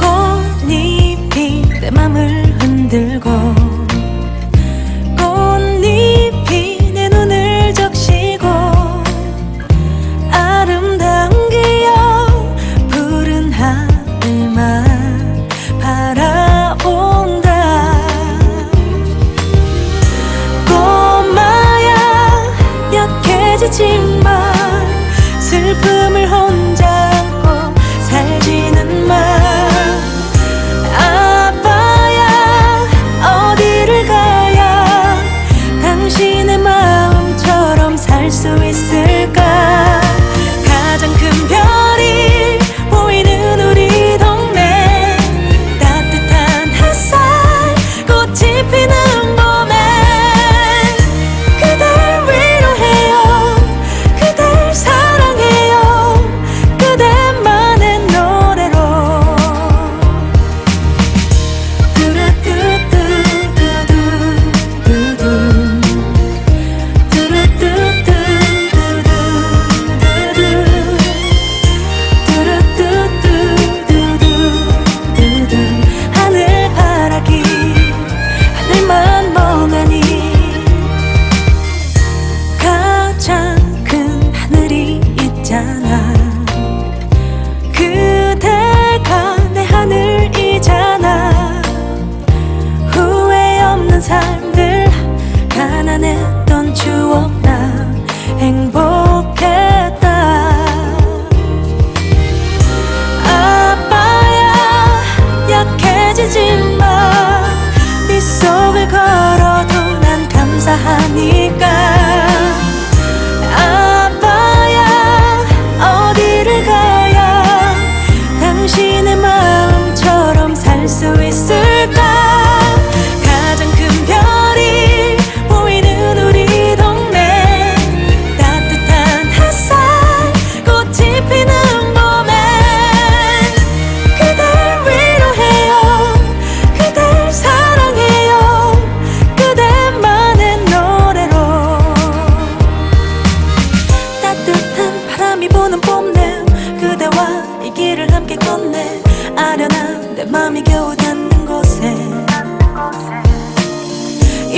꽃잎이 내 맘을 흔들고 꽃잎이 내 눈을 적시고 아름다운 기억 푸른 하늘만 바라온다. 꼬마야 약해지지 내 마음처럼 살 수 있을 있잖아. 그대가 내 하늘이잖아. 후회 없는 삶들 가난했던 추억 나 행복. 마음처럼 살 수 있을까?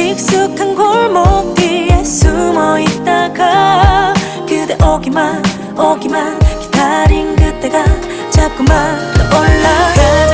익숙한 골목 뒤에 숨어 있다가 그대 오기만 오기만 기다린 그때가 자꾸만 떠올라.